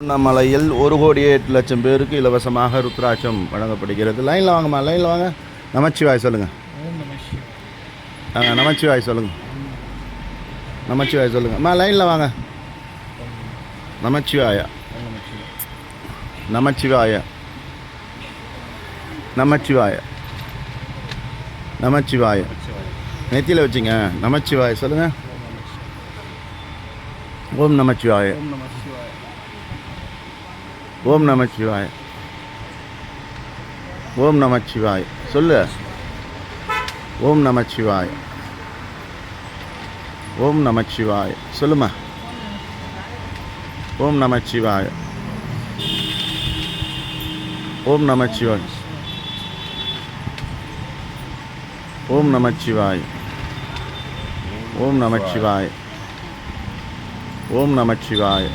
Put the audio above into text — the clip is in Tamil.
திருவண்ணாமலையில் ஒரு கோடி எட்டு லட்சம் பேருக்கு இலவசமாக ருத்ராட்சம் வழங்கப்படுகிறது. லைனில் வாங்கம்மா லைனில் வாங்க. நமச்சிவாய் சொல்லுங்கள் ஆ நமச்சிவாய் சொல்லுங்கள் நமச்சிவாய் சொல்லுங்கள் அம்மா லைனில் வாங்க. நமச்சிவாயா? நமச்சிவாய? நமச்சிவாய? நமச்சிவாய? நெத்தியில் வச்சுங்க. நமச்சிவாய சொல்லுங்கள் ஓம் நமச்சிவாய. ஓம் நமச்சிவாய் ஓம் நமச்சிவாய் சொல்லு. ஓம் நமச்சிவாய் ஓம் நமச்சிவாய் சொல்லுமா. ஓம் நமச்சிவாய் ஓம் நமச்சிவாய் ஓம் நமச்சிவாய் ஓம் நமச்சிவாய் ஓம் நமச்சிவாய்